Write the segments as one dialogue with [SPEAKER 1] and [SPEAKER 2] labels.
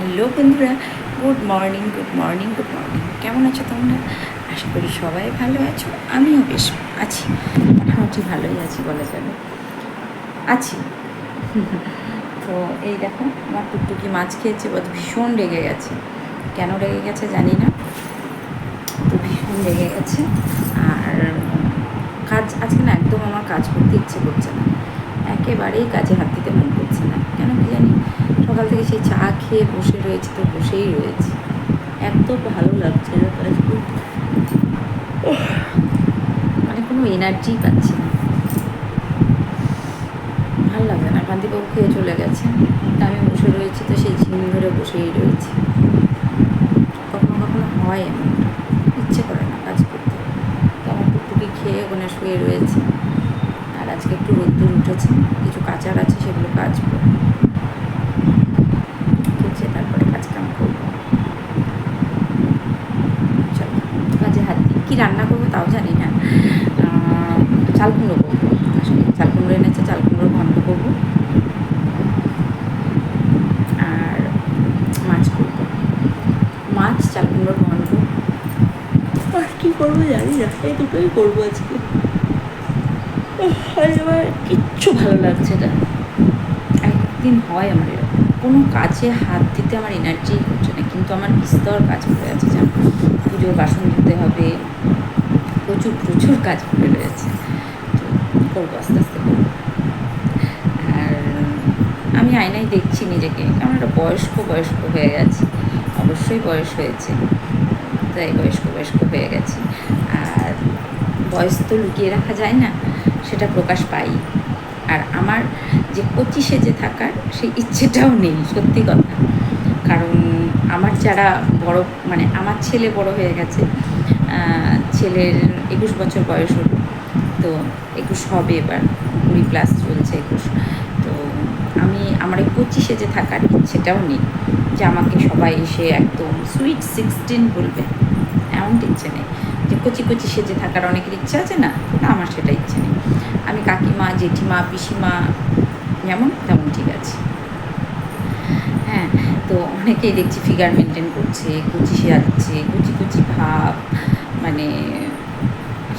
[SPEAKER 1] Hello বন্ধুরা, good morning good morning good morning. কেমন আছো তোমরা? আশা করি সবাই ভালো আছো, আমিও বেশ আছি। মোটামুটি ভালোই আছি বলা যাবে। আছি। তো এই দেখো, আমার টুকটুকি মাছ খেয়েছে বল ভীষণ রেগে গেছে। কেন রেগে গেছে জানি না। তো ভীষণ রেগে গেছে। আর কাজ, আজকে না একদম আমার কাজ করতে ইচ্ছে করছে না। একেবারেই কাজে হাত দিতে মন করছে না। সকাল থেকে সেই চা খেয়ে বসে রয়েছে, তো বসেই রয়েছে। এত ভালো লাগছে মানে কোনো এনার্জি পাচ্ছি না। ভালো লাগে না, কান্তিবাবু খেয়ে চলে গেছে। তা আমি বসে রয়েছি, তো সেই ঝিম ধরে বসেই রয়েছি। কখনো কখনো হয় এমনটা ইচ্ছে করে না কাজ করতে। তো আমার টুকটুকি খেয়ে ওখানে শুয়ে রয়েছে। আর আজকে একটু রোদ্দুর উঠেছে। কিছু কাচার আছে, সেগুলো কাজ কেচে তারপরে কাজ কাম করব চলো কাজে হাত দিই কী রান্না করব তাও জানি না। চাল কুমড়ো করব। আসলে চাল কুমড়ো এনেছে চাল কুমড়ো ঘন্ট করব। আর মাছ করব। মাছ চাল কুমড়োর ঘন্ট আর কী করব জানি না এই দুটোই করব আজকে। আর আমার কিচ্ছু ভালো লাগছে না। একদিন হয় আমার এরকম। কোনো কাজে হাত দিতে আমার এনার্জি হচ্ছে কিন্তু আমার বিস্তর কাজ পড়ে আছে, যেমন পুজোর বাসন ধুতে হবে, প্রচুর প্রচুর কাজ পড়ে রয়েছে। তো করব আস্তে আস্তে করব। আর আমি আয়নায় দেখছি নিজেকে, কারণ একটা বয়স্ক বয়স্ক হয়ে গেছে, অবশ্যই বয়স হয়েছে, তাই বয়স্ক বয়স্ক হয়ে গেছে। আর বয়স তো লুকিয়ে রাখা যায় না, সেটা প্রকাশ পাই। আর আমার যে পঁচিশে যে থাকার, সেই ইচ্ছেটাও নেই, সত্যি কথা। কারণ আমার যারা বড় মানে আমার ছেলে বড় হয়ে গেছে ছেলের একুশ বছর বয়স হলো, তো একুশ হবে এবার, কুড়ি প্লাস চলছে একুশ। তো আমি, আমার এই কচি সেজে থাকার ইচ্ছেটাও নেই যে আমাকে সবাই এসে একদম সুইট সিক্সটিন বলবে। এমনটা ইচ্ছে নেই যে কচি কচি সেজে থাকার অনেকের ইচ্ছা আছে না? না, আমার সেটা ইচ্ছে নেই। আমি কাকিমা, জেঠিমা, পিসিমা, যেমন তেমন ঠিক আছে। হ্যাঁ তো অনেকেই দেখছি ফিগার মেনটেন করছে, কুচি সাজছে, কুচি কুচি ভাব মানে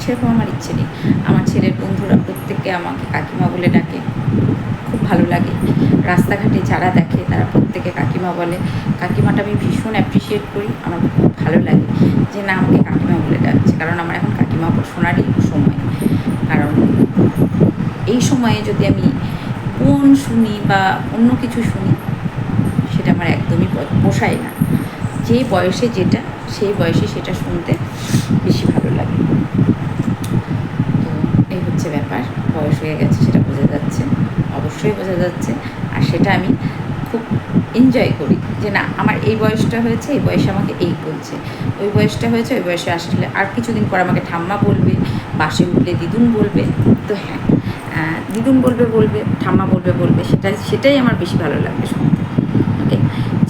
[SPEAKER 1] সেরকম আমার ইচ্ছে নেই। আমার ছেলের বন্ধুরা প্রত্যেকে আমাকে কাকিমা বলে ডাকে, খুব ভালো লাগে। রাস্তাঘাটে যারা দেখে তারা প্রত্যেকে কাকিমা বলে। কাকিমাটা আমি ভীষণ অ্যাপ্রিসিয়েট করি, আমার খুব ভালো লাগে যে না, আমাকে কাকিমা বলে ডাকছে, কারণ আমার এখন কাকিমা শোনারই সময়। কারণ এই সময়ে যদি আমি কোন শুনি বা অন্য কিছু শুনি সেটা আমার একদমই পোষায় না। যে বয়সে যেটা, সেই বয়সে সেটা শুনতে বেশি ভালো লাগে। তো এই হচ্ছে ব্যাপার। বয়স হয়ে গেছে, সেটা বোঝা যাচ্ছে। অবশ্যই বোঝা যাচ্ছে। আর সেটা আমি খুব এনজয় করি যে না, আমার এই বয়সটা হয়েছে, এই বয়সে আমাকে এই বলছে। ওই বয়সটা হয়েছে, ওই বয়সে আসলে আর কিছুদিন পর আমাকে ঠাম্মা বলবে, বাসে উঠলে দিদুন বলবে। তো হ্যাঁ দিদুন বলবে বলবে, ঠাম্মা বলবে বলবে সেটা সেটাই আমার বেশি ভালো লাগবে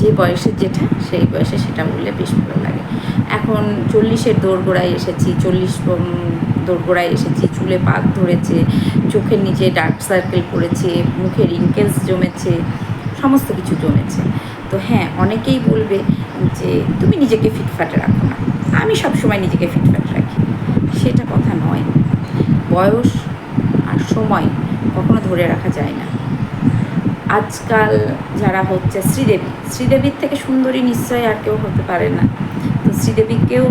[SPEAKER 1] যে বয়সের যেটা, সেই বয়সে সেটা বললে বেশ ভালো লাগে। এখন চল্লিশের দোরগোড়ায় এসেছি, চল্লিশ দোরগোড়ায় এসেছি, চুলে পাক ধরেছে, চোখের নিচে ডার্ক সার্কেল পড়েছে, মুখে রিঙ্কেলস জমেছে, সমস্ত কিছু জমেছে। তো হ্যাঁ অনেকেই বলবে যে, তুমি নিজেকে ফিটফাটে রাখো না। আমি সবসময় নিজেকে ফিটফাট রাখি। সেটা কথা নয়। বয়স আর সময় কখনো ধরে রাখা যায় না। আজকাল যারা হচ্ছে শ্রীদেবী, শ্রীদেবীর থেকে সুন্দরী নিশ্চয়ই আর কেউ হতে পারে না। তো শ্রীদেবীকেও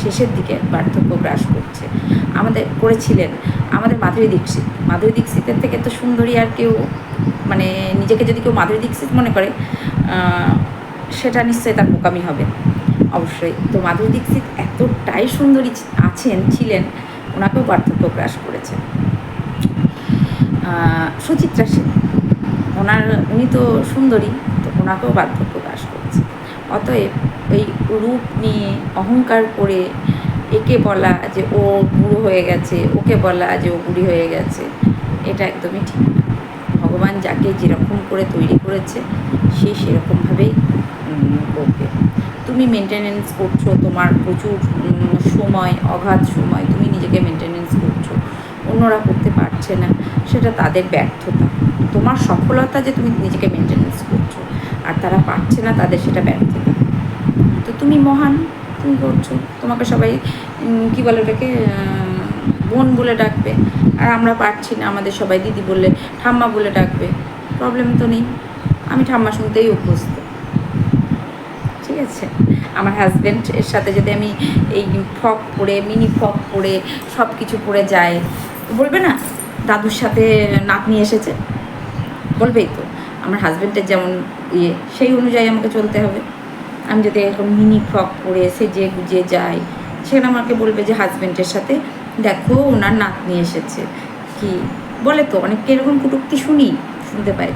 [SPEAKER 1] শেষের দিকে বার্ধক্য গ্রাস করছে। আমাদের করেছিলেন, আমাদের মাধুরী দীক্ষিত। মাধুরী দীক্ষিতের থেকে তো সুন্দরী আর কেউ মানে নিজেকে যদি কেউ মাধুরী দীক্ষিত মনে করে সেটা নিশ্চয়ই তার বোকামি হবে। অবশ্যই। তো মাধুরী দীক্ষিত এতটাই সুন্দরী আছেন, ছিলেন, ওনাকেও পার্থক্য গ্রাস করেছে সুচিত্রা সেন। ওনার, উনি তো সুন্দরী, তো ওনাকেও বার্ধক্য গ্রাস করছে। অতএব এই রূপ নিয়ে অহংকার করে একে বলা যে ও বুড়ো হয়ে গেছে, ওকে বলা যে ও বুড়ি হয়ে গেছে, এটা একদমই ঠিক না। ভগবান যাকে যেরকম করে তৈরি করেছে, সে সেরকমভাবেই করবে। তুমি মেনটেনেন্স করছ, তোমার প্রচুর সময় অগাধ সময়, তুমি নিজেকে মেনটেনেন্স করছ। অন্যরা করতে পারছে না, সেটা তাদের ব্যর্থতা। তোমার সফলতা যে তুমি নিজেকে মেনটেনেন্স করছ, আর তারা পারছে না তাদের সেটা ব্যর্থতা। তো তুমি মহান, তুমি করছ। তোমাকে সবাই কি বলে ওটাকে বোন বলে ডাকবে। আর আমরা পারছি না, আমাদের সবাই দিদি বললে ঠাম্মা বলে ডাকবে। প্রবলেম তো নেই। আমি ঠাম্মা শুনতেই অভ্যস্ত। ঠিক আছে? আমার হাজব্যান্ড এর সাথে যদি আমি এই ফ্রক পরে মিনি ফ্রক পরে সব কিছু পরে যাই বলবে না? দাদুর সাথে নাতনি এসেছে। বলবেই তো, আমার হাজব্যান্ডের যেমন ইয়ে সেই অনুযায়ী আমাকে চলতে হবে। আমি যদি এখন মিনি ফ্রক পরে সেজে গুজে যাই, সেখানে আমাকে বলবে যে হাজব্যান্ডের সাথে, দেখো, ওনার নাতনি এসেছে। কি? বলে তো অনেক এরকম কুটুক্তি শুনি, শুনতে পাই।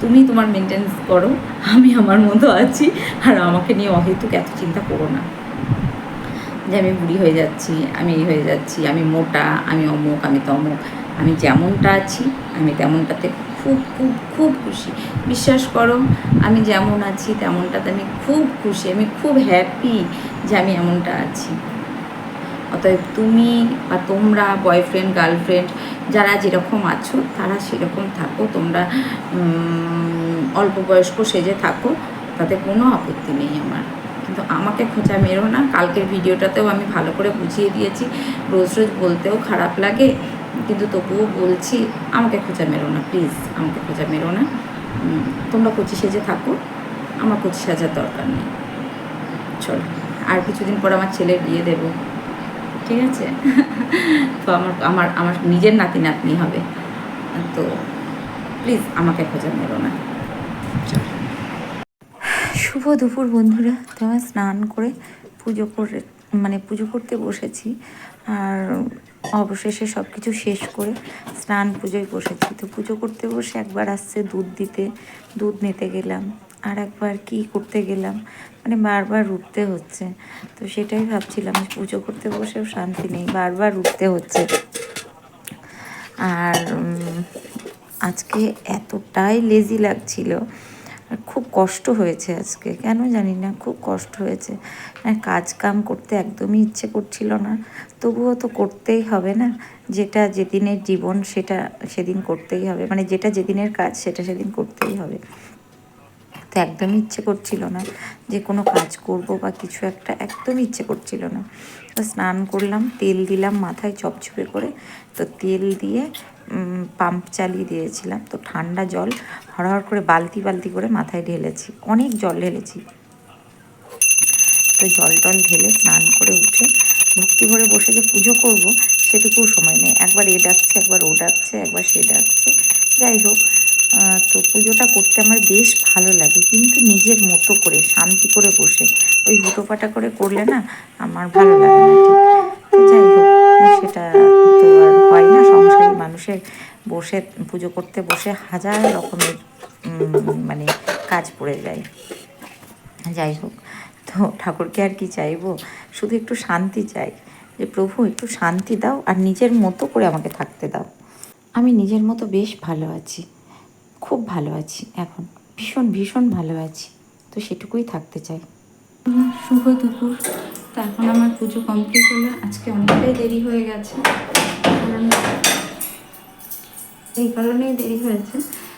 [SPEAKER 1] তুমি তোমার মেনটেন্স করো, আমি আমার মতো আছি, আর আমাকে নিয়ে অহেতুক এত চিন্তা করো না। যে আমি বুড়ি হয়ে যাচ্ছি, আমি এই হয়ে যাচ্ছি, আমি মোটা, আমি অমুক, আমি তমুক, আমি যেমনটা আছি, আমি তেমনটাতে খুব খুব খুব খুশি। বিশ্বাস করো, আমি যেমন আছি, তেমনটাতে আমি খুব খুশি, আমি খুব হ্যাপি যে আমি এমনটা আছি। অতএব তুমি বা তোমরা বয়ফ্রেন্ড গার্লফ্রেন্ড যারা যেরকম আছো, তারা সেরকম থাকো, তোমরা অল্প বয়স্ক সেজে থাকো, তাতে কোনো আপত্তি নেই আমার। কিন্তু আমাকে খোঁচা মেরো না। কালকের ভিডিওটাতেও আমি ভালো করে বুঝিয়ে দিয়েছি। রোজ রোজ বলতেও খারাপ লাগে। কিন্তু তবুও বলছি, আমাকে খোঁচা মেরো না, প্লিজ, আমাকে খোঁচা মেরো না। তোমরা কচি সেজে থাকো। আমার কচি সাজার দরকার নেই। চলো, আর কিছুদিন পর আমার ছেলের বিয়ে দেবো। ঠিক আছে? তো আমার আমার আমার নিজের নাতি নাতনি হবে। তো, প্লিজ, আমাকে খোঁজা মেরো না। শুভ দুপুর বন্ধুরা। তোমার স্নান করে পুজো করে মানে পুজো করতে বসেছি। আর অবশেষে সব কিছু শেষ করে স্নান পুজোয় বসেছি। তো পুজো করতে বসে একবার আসছে দুধ দিতে, দুধ নিতে গেলাম। আর একবার কি করতে গেলাম মানে বারবার উঠতে হচ্ছে। তো সেটাই ভাবছিলাম পুজো করতে বসেও শান্তি নেই, বারবার উঠতে হচ্ছে। আর আজকে এতটাই লেজি লাগছিল খুব কষ্ট হয়েছে আজকে। কেন জানি না, খুব কষ্ট হয়েছে। কাজ কাম করতে একদমই ইচ্ছে করছিল না। তবুও তো করতেই হবে না। যেটা যেদিনের জীবন, সেটা সেদিন করতেই হবে। মানে যেটা যেদিনের কাজ, সেটা সেদিন করতেই হবে। তো একদমই ইচ্ছে করছিল না যে কোনো কাজ করব বা কিছু একটা, একদমই ইচ্ছে করছিল না। তো স্নান করলাম, তেল দিলাম মাথায় চপচপে করে। তো তেল দিয়ে পাম্প চালিয়ে দিয়েছিলাম। তো ঠান্ডা জল, হড়হড় করে বালতি বালতি করে মাথায় ঢেলেছি। অনেক জল ঢেলেছি। তো জল টল ঢেলে স্নান করে উঠে ভক্তি ভরে বসে যে পুজো করব সেটুকুও সময় নেই। একবার এ ডাকছে, একবার ও ডাকছে, একবার সে ডাকছে। যাই হোক তো পুজোটা করতে আমার বেশ ভালো লাগে। কিন্তু নিজের মতো করে, শান্তি করে বসে, ওই হুটোপাটা করে করলে না আমার ভালো লাগে না ঠিক। যাই হোক, সেটা তো আর হয় না, সংসারী মানুষের বসে, পুজো করতে বসে হাজার রকমের মানে কাজ পড়ে যায়। যাই হোক, তো ঠাকুরকে আর কি চাইব? শুধু একটু শান্তি চাই। যে প্রভু, একটু শান্তি দাও আর নিজের মতো করে আমাকে থাকতে দাও। আমি নিজের মতো বেশ ভালো আছি, খুব ভালো আছি এখন, ভীষণ ভীষণ ভালো আছি, তো সেটুকুই থাকতে চাই। শুভ দুপুর, তো এখন আমার পুজো কমপ্লিট হলো। আজকে অনেকটাই দেরি হয়ে গেছে। এই কারণেই দেরি হয়েছে।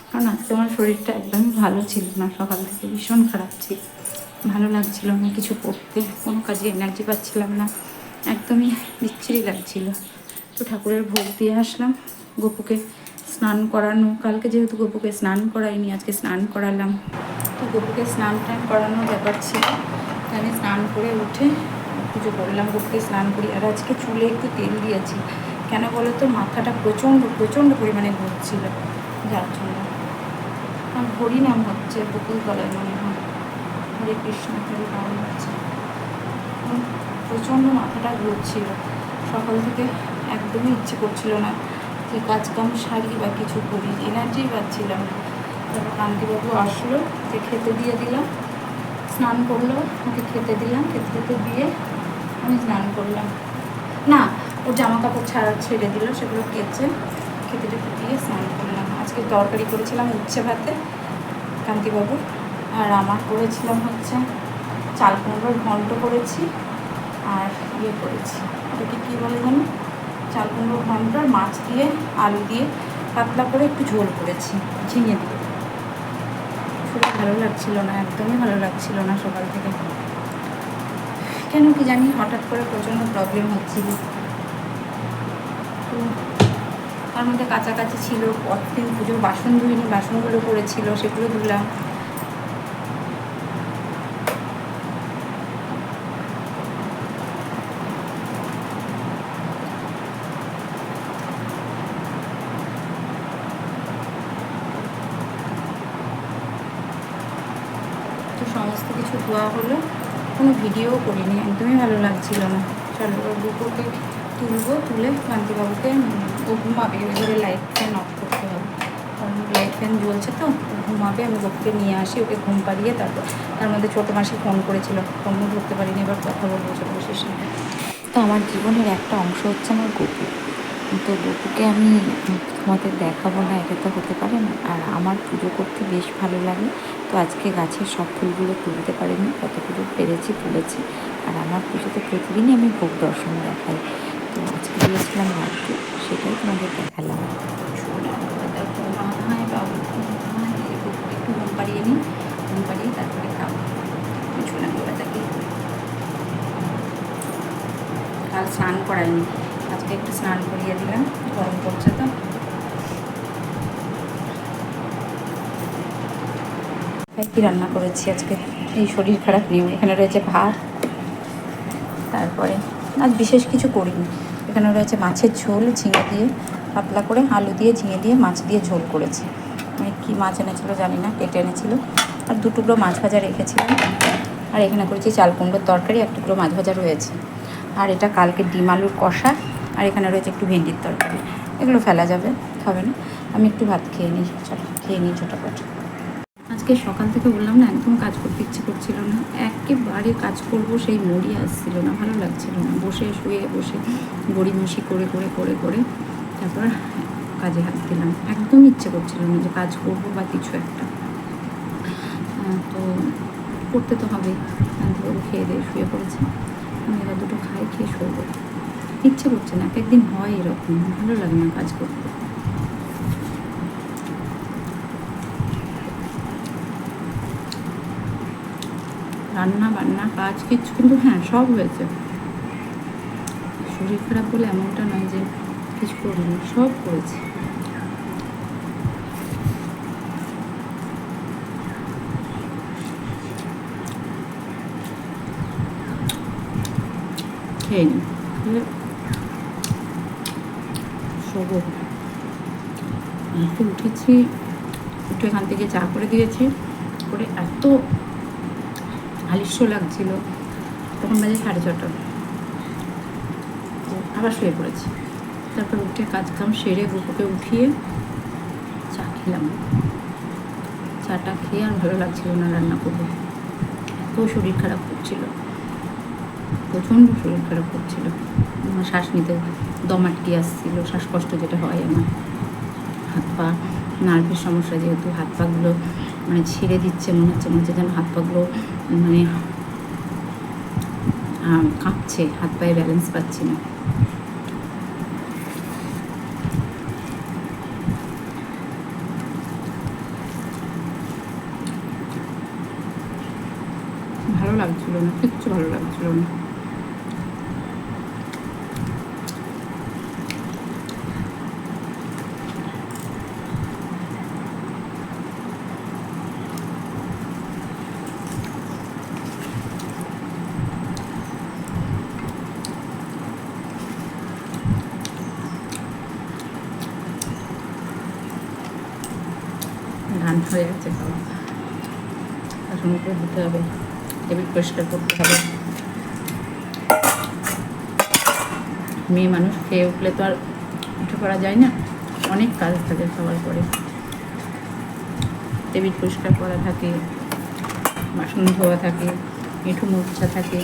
[SPEAKER 1] কারণ আজকে আমার শরীরটা একদমই ভালো ছিল না, সকাল থেকে ভীষণ খারাপ ছিল। ভালো লাগছিল না, কিছু করতে, কোনো কাজে এনার্জি পাচ্ছিলাম না, একদমই বিচ্ছিরি লাগছিল। তো ঠাকুরের ভোগ দিয়ে আসলাম, গপুকে স্নান করানো। কালকে যেহেতু গপুকে স্নান করাইনি, আজকে স্নান করালাম। তো গপুকে স্নান টান করানোর ব্যাপার ছিল। আমি স্নান করে উঠে পুজো করলাম, গপুকে স্নান করি আর আজকে চুলে একটু তেল দিয়েছি। কেন বলো তো? মাথাটা প্রচণ্ড প্রচণ্ড পরিমাণে ঘুরছিল যার জন্য। আমার হরিনাম হচ্ছে বকুল তলায় মনে হয়। হরে কৃষ্ণ, হরে রাম হচ্ছে। প্রচণ্ড মাথাটা ঘুরছিল। সকাল থেকে একদমই ইচ্ছে করছিল না যে কাজকাম সারি বা কিছু করি। এনার্জি পাচ্ছিলাম না। তারপর কান্তিবাবু আসলো যে খেতে দিয়ে দিলাম। স্নান করল, ওকে খেতে দিলাম। খেতে খেতে দিয়ে আমি স্নান করলাম। না ও জামা কাপড় ছাড়া ছেড়ে দিল, সেগুলো কেচে টেতে দিয়ে স্নান করলাম। আজকে তরকারি করেছিলাম উচ্ছে ভাতে, কান্তিবাবু আর আমার করেছিলাম হচ্ছে চাল কুমড়োর ঘন্ট করেছি আর ইয়ে করেছি। ওটাকে কী বলে জানো? চাল কুমড়োর ঘন্ট আর মাছ দিয়ে, আলু দিয়ে পাতলা করে একটু ঝোল করেছি, ঝিঙে দিয়ে। শুধু ভালো লাগছিল না, একদমই ভালো লাগছিল না সকাল থেকে। কেন কি জানি হঠাৎ করে প্রচণ্ড প্রবলেম হচ্ছিল। তো তার মধ্যে কাছাকাছি ছিল পরদিন পুজোর বাসন ধুইনি বাসনগুলো পড়েছিল, সেগুলো ধুলাম। সমস্ত কিছু ধোয়া হলো, কোনো ভিডিও করিনি, একদমই ভালো লাগছিল না। চলো বুকুকে তুলবো, তুলে কান্তিবাবুকে ও ঘুমাবে। ধরে লাইট ফ্যান অফ করতে হবে। কারণ লাইট ফ্যান জ্বলছে তো ঘুমাবে, আমি বকুকে নিয়ে আসি, ওকে ঘুম পাড়িয়ে তারপর তার মধ্যে ছোটো মাসি ফোন করেছিল। ফোনও ধরতে পারিনি, এবার কথা বলব, ছোটো মাসির সাথে তো আমার জীবনের একটা অংশ হচ্ছে আমার গপু। তো গপুকে আমি তোমাদের দেখাবো না, এটা তো হতে পারে না। আর আমার পুজো করতে বেশ ভালো লাগে। তো আজকে গাছের সব ফুলগুলো তুলতে পারিনি কতগুলো পেরেছি, তুলেছি। আর আমার পুজোতে প্রতিদিনই আমি ভোগ দর্শন দেখাই। একটু পাড়িয়ে নিই পাড়িয়ে তারপরে খাব কাল স্নান করাইনি। আজকে একটু স্নান করিয়ে দিলাম, গরম পড়ছে তো। কী রান্না করেছি আজকে? এই শরীর খারাপ নিয়ে এখানে রয়েছে ভাত। তারপরে, আজ বিশেষ কিছু করিনি। এখানে রয়েছে মাছের ঝোল, ঝিঙে দিয়ে পাতলা করে আলু দিয়ে, ঝিঙে দিয়ে মাছ দিয়ে ঝোল করেছি। মানে কী মাছ এনেছিলো জানি না, কেটে এনেছিল। আর দু টুকরো মাছ ভাজা রেখেছিলাম। আর এখানে করেছি চাল কুমড়োর তরকারি, এক টুকরো মাছ ভাজা রয়েছে। আর এটা কালকে ডিম আলুর কষা, আর এখানে রয়েছে একটু ভেন্ডির তরকারি। এগুলো ফেলা যাবে, হবে না। আমি একটু ভাত খেয়ে নিই চলো খেয়ে নিই ছোটোখাটো আজকে সকাল থেকে বললাম না, একদম কাজ করতে ইচ্ছে করছিল না। একেবারে কাজ করব সেই মরি আসছিল না, ভালো লাগছিল না। বসে শুয়ে বসে গড়িমসি করে করে করে করে তারপর কাজে হাত দিলাম। একদম ইচ্ছে করছিল না যে কাজ করব বা কিছু একটা। তো করতে তো হবেই শান্তিবাবু খেয়ে দিয়ে শুয়ে পড়েছে। আমি এবার দুটো খাই, খেয়ে শোবো। ইচ্ছে করছে না এক একদিন হয় এরকম। ভালো লাগে না কাজ করতে। রান্না, বান্না, কাজ কিছু কিন্তু হ্যাঁ সব হয়েছে। শরীর খারাপ বলে এমনটা নয় যে কিছু করিনি, সব করেছি উঠেছি উঠে এখান থেকে চা করে দিয়েছি। করে এত আলিস্য লাগছিল। তখন বাজে সাড়ে ছটা আবার শুয়ে পড়েছি। তারপর উঠে কাজ কাম সেরে বুকুকে উঠিয়ে চা খেলাম। চাটা খেয়ে আর ভালো লাগছিল না রান্না করব এত শরীর খারাপ করছিল। প্রচণ্ড শরীর খারাপ করছিল। শ্বাস নিতে দম আটকে আসছিল, শ্বাসকষ্ট যেটা হয় আমার। হাত পা, নার্ভের সমস্যা যেহেতু, হাত পাগুলো মানে ছেড়ে দিচ্ছে, মনে হচ্ছে মনে হচ্ছে যেন হাত পাগুলো মানে কাঁপছে হাত পায়ে ব্যালেন্স পাচ্ছি না। ভালো লাগছিল না কিচ্ছু ভালো লাগছিল না। ধান হয়ে গেছে খাওয়া উপরে দিতে হবে, টেবিল পরিষ্কার করতে হবে। মেয়ে মানুষ খেয়ে উঠলে তো আর উঠে পড়া যায় না। অনেক কাজ থাকে খাওয়ার পরে। টেবিল পরিষ্কার করা থাকে, বাসন ধোয়া থাকে মিঠু মোছা থাকে।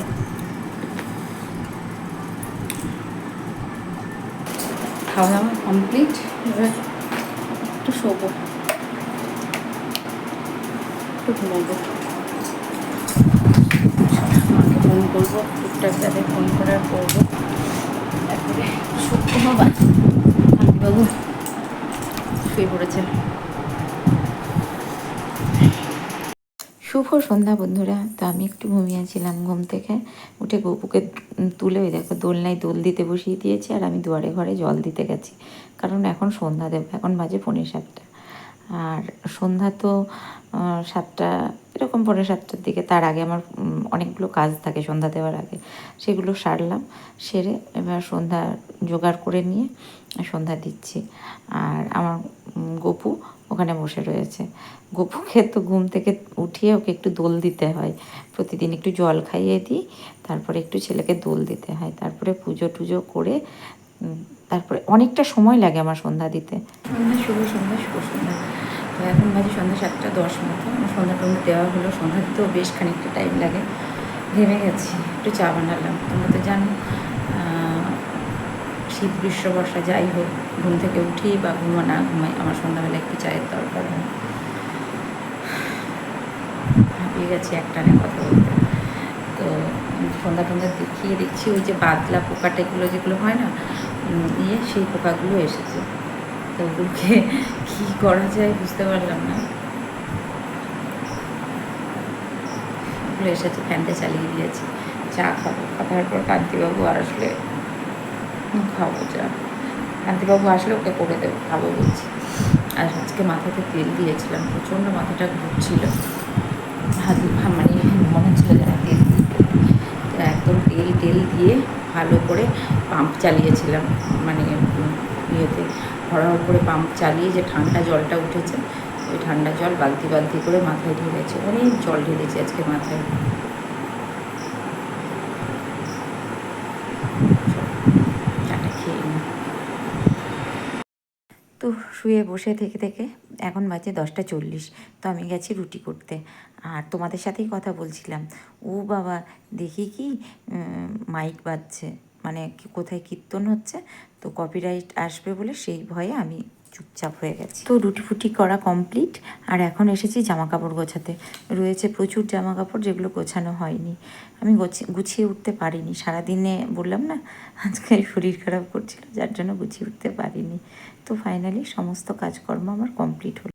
[SPEAKER 1] খাওয়া দাওয়া কমপ্লিট এবার একটু শোবো। একটু ঘুমাবো ফোন করব টুকটাক যাদের ফোন করার করব তারপরে সত্যি বাবা শুয়ে পড়েছেন
[SPEAKER 2] শুভ সন্ধ্যা বন্ধুরা। তো আমি একটু ঘুমিয়েছিলাম ঘুম থেকে। উঠে গপুকে তুলে ওই দেখো দোলনায় দোল দিতে বসিয়ে দিয়েছি আর আমি দুয়ারে ঘরে জল দিতে গেছি। কারণ এখন সন্ধ্যা দেবো, এখন বাজে পৌনে সাতটা। আর সন্ধ্যা তো সাতটা, এরকম পরে সাতটার দিকে। তার আগে আমার অনেকগুলো কাজ থাকে সন্ধ্যা দেওয়ার আগে। সেগুলো সারলাম, সেরে এবার সন্ধ্যা জোগাড় করে নিয়ে সন্ধ্যা দিচ্ছি। আর আমার গপু ওখানে বসে রয়েছে। গপুকে তো ঘুম থেকে উঠিয়ে ওকে একটু দোল দিতে হয়। প্রতিদিন একটু জল খাইয়ে দিই, তারপরে একটু ছেলেকে দোল দিতে হয়। তারপরে পুজো টুজো করে তারপরে অনেকটা সময় লাগে আমার সন্ধ্যা দিতে।
[SPEAKER 1] শুভ সন্ধ্যা শুভ সন্ধ্যা। তো এখন বাজে সন্ধ্যা সাতটা দশ মতো। সন্ধ্যা টন্ধ্যা দেওয়া হলো। সন্ধ্যা দিতেও বেশ খানিকটা টাইম লাগে। ঘেমে গেছি। একটু চা বানালাম। তোমরা তো জানো শীত, গ্রীষ্ম, বর্ষা যাই হোক, ঘুম থেকে উঠি বা ঘুমো না ঘুমাই, আমার সন্ধ্যাবেলা একটু চায়ের দরকার হয়। হাঁপিয়ে গেছি একটানে কথা বলতে। তো সন্ধ্যা টন্ধ্যা দেখিয়ে দেখছি ওই যে বাদলা পোকাটাগুলো যেগুলো হয় না ইয়ে সেই পোকাগুলো এসেছে। তো ওগুলোকে কী করা যায় বুঝতে পারলাম না। ওগুলো এসেছে ফ্যানটা চালিয়ে দিয়েছি। চা খাব, খাবার পর কান্তিবাবু আসলে খাব চা। কান্তিবাবু আসলে ওকে করে দেবো, খাব বলছি। আর আজকে মাথাতে তেল দিয়েছিলাম, প্রচণ্ড মাথাটা ঘুরছিল। হাত মানে মনে হচ্ছিল যেন তেল একদম তেল তেল দিয়ে ভালো করে পাম্প চালিয়েছিলাম। মানে ইয়েতে হরহর করে পাম্প চালিয়ে যে ঠান্ডা জলটা উঠেছে, ওই ঠান্ডা জল বালতি বালতি করে মাথায় ঢেলেছে। অনেক জল ঢেলেছে আজকে মাথায়।
[SPEAKER 2] তো শুয়ে বসে থেকে থেকে এখন বাজে দশটা চল্লিশ, তো আমি গেছি রুটি করতে। আর তোমাদের সাথেই কথা বলছিলাম। ও বাবা, দেখি কি মাইক বাজছে। মানে কোথায় কীর্তন হচ্ছে, তো কপিরাইট আসবে বলে সেই ভয়ে আমি চুপচাপ হয়ে গেছি। তো রুটি ফুটি করা কমপ্লিট আর এখন এসেছি জামা কাপড় গোছাতে। রয়েছে প্রচুর জামা কাপড় যেগুলো গোছানো হয়নি। আমি গোছি- গুছিয়ে উঠতে পারিনি। সারাদিনে বললাম না, আজকে শরীর খারাপ করছিল, যার জন্য গুছিয়ে উঠতে পারিনি। তো ফাইনালি সমস্ত কাজকর্ম আমার কমপ্লিট হলো।